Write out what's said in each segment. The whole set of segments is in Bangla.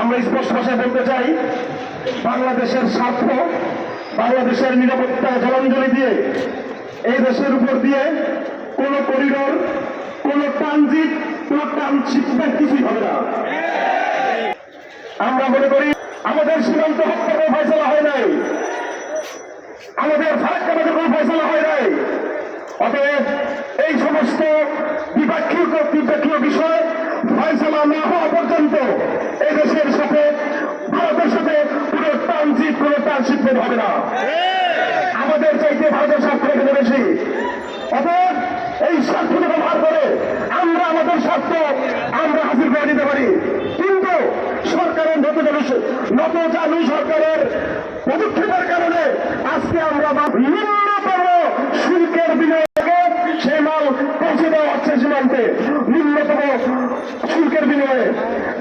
আমরা স্পষ্ট ভাষায় বলতে চাই, বাংলাদেশের স্বার্থ, বাংলাদেশের নিরাপত্তা জলাঞ্জলি দিয়ে এই দেশের উপর দিয়ে কোনো করিডোর কোনো ট্রানজিট, কোনো ট্রানশিপ কিছুই হবে না। আমরা মনে করি আমাদের সীমান্ত হত্যা কোনো ফয়সলা হয় নাই। আমাদের ফারাক্কা মধ্যে কোনো ফয়সলা হয় নাই। অতএব এই সমস্ত দ্বিপাক্ষিক ও দ্বিপাক্ষিক বিষয় ফয়সলা না হওয়া পর্যন্ত এই দেশের সাথে, ভারতের সাথে কোনো ট্রানজিট কোনো ট্রানশিপমেন্ট হবে না। আমাদের চাইতে ভারতের স্বার্থ এখানে বেশি। অতএব এই স্বার্থকে ব্যবহার করে আমরা আমাদের স্বার্থ আমরা হাসিল করে নিতে পারি। কিন্তু সরকারের নত চালু নত চালু সরকারের পদক্ষেপের কারণে আজকে আমরা বা- ন্যূনতম শুল্কের বিনিয়োগে সেই মাল পৌঁছে দেওয়া হচ্ছে সীমান্তে ন্যূনতম শুল্কের বিনিময়ে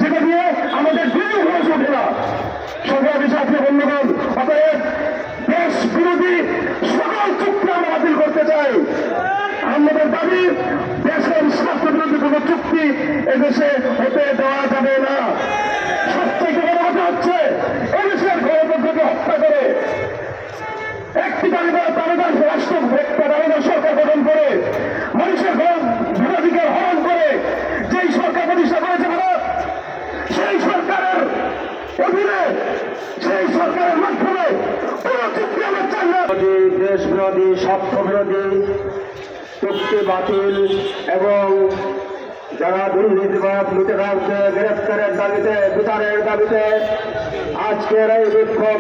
যেটা দিয়ে আমাদের দুই খরচ ওঠে না সরকার বিষয় বন্ধুগণ অতএব দেশ বিরোধী সকল চুক্তি আমরা বাতিল করতে চাই। আমাদের দাবি, দেশের স্বার্থ বিরোধী কোনো চুক্তি এদেশে হতে দেওয়া যাবে না সবথেকে বড় কথা হচ্ছে এদেশের গণতন্ত্রকে হত্যা করে একটি দাবিদার দাবিদার রাষ্ট্র একটা দাবিদার সরকার গঠন করে মানুষের ভোটাধিকার হরণ করে যেই সরকার প্রতিষ্ঠা করেছে ভারত সেই সরকারের অধীনে সেই সরকারের মাধ্যমে কোনো চুক্তি আমরা চাই না বিরোধী দেশ বিরোধী স্বার্থ বিরোধী চুক্তি বাতিল এবং যারা দুর্নীতিবাদ লুটেরাজকে গ্রেফতারের দাবিতে, বিচারের দাবিতে আজকের এই বিক্ষোভ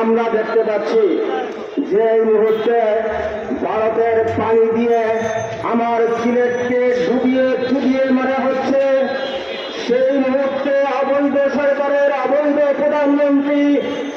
আমরা দেখতে পাচ্ছি যে এই মুহূর্তে ভারতের পানি দিয়ে আমার সিলেটকে ডুবিয়ে ডুবিয়ে মারা হচ্ছে। সেই মুহূর্তে অবৈধ সরকারের অবৈধ প্রধানমন্ত্রী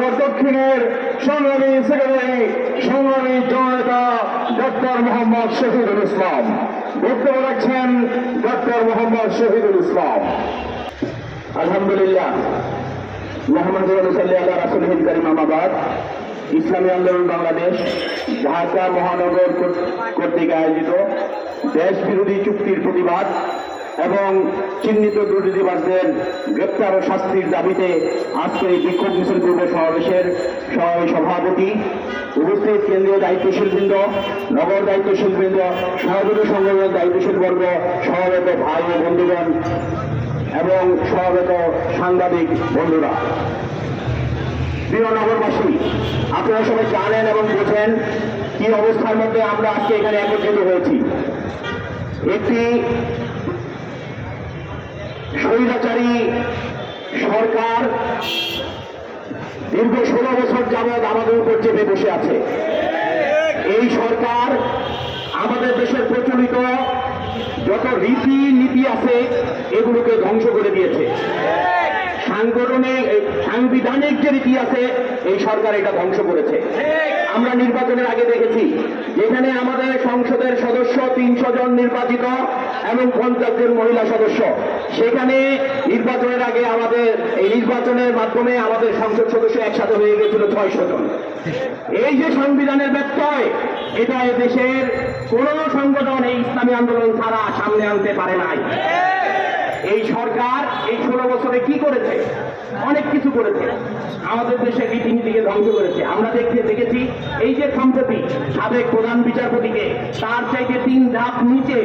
মহানগর দক্ষিণের সংগ্রামী সেক্রেটারি সংগ্রামী জননেতা ডক্টর মোহাম্মদ শহীদুল ইসলাম। বক্তব্য রাখছেন ডক্টর মোহাম্মদ শহীদুল ইসলাম। আলহামদুলিল্লাহ। মোহাম্মদ ইসলামী আন্দোলন বাংলাদেশ, ঢাকা মহানগর কর্ত- কর্তৃক আয়োজিত দেশ বিরোধী চুক্তির প্রতিবাদ। এবং চিহ্নিত দুর্নীতিবাজদের গ্রেপ্তার ও শাস্তির দাবিতে আজকে এই বিক্ষোভ মিছিল পূর্ব সমাবেশের সভাপতি উপস্থিত কেন্দ্রীয় দায়িত্বশীল বৃন্দ নগর দায়িত্বশীল বৃন্দ সহযোগী সংগঠনের দায়িত্বশীল বর্গ সহবেত ভাই ও বন্ধুগণ এবং সহগত সাংবাদিক বন্ধুরা। প্রিয় নগরবাসী, আপনারা সবাই জানেন এবং বোঝেন কি অবস্থার মধ্যে আমরা আজকে এখানে একত্রিত হয়েছি। একটি সরকার দীর্ঘ ষোলো বছর যাবৎ আমাদের উপর চেপে বসে আছে। এই সরকার আমাদের দেশের প্রচলিত যত রীতি নীতি আছে, এগুলোকে ধ্বংস করে দিয়েছে। সাংগঠনিক, সাংবিধানিক যে রীতি আছে, এই সরকার এটা ধ্বংস করেছে। আমরা নির্বাচনের আগে দেখেছি, যেখানে আমাদের সংসদের তিনশো জন নির্বাচিত এবং পঞ্চাশ জন মহিলা সদস্য। সেখানে নির্বাচনের আগে আমাদের, এই নির্বাচনের মাধ্যমে আমাদের সংসদ সদস্য একসাথে হয়ে গেছিল ছয়শো জন। এই যে সংবিধানের ব্যত্যয়, এটা দেশের কোন সংগঠন এই ইসলামী আন্দোলন ছাড়া সামনে আনতে পারে নাই। এই সরকার এই ষোলো বছরে কি করেছে? অনেক কিছু করেছে। আমাদের দেশের রীতিনীতিকে ধ্বংস করেছে। আমরা দেখতে দেখেছি, এই যে সম্প্রতি সাবেক প্রধান বিচারপতিকে, তার চাইতে তিন ধাপ নিচে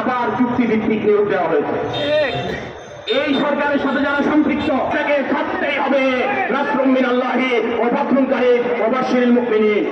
আবার চুক্তিভিত্তিক নিয়োগ দেওয়া হয়েছে। এই সরকারের সাথে যারা সম্পৃক্ত, তাকে থাকতেই হবে। রাষ্ট্রমিন আল্লাহে ও বাশিরুল মুমিনিন।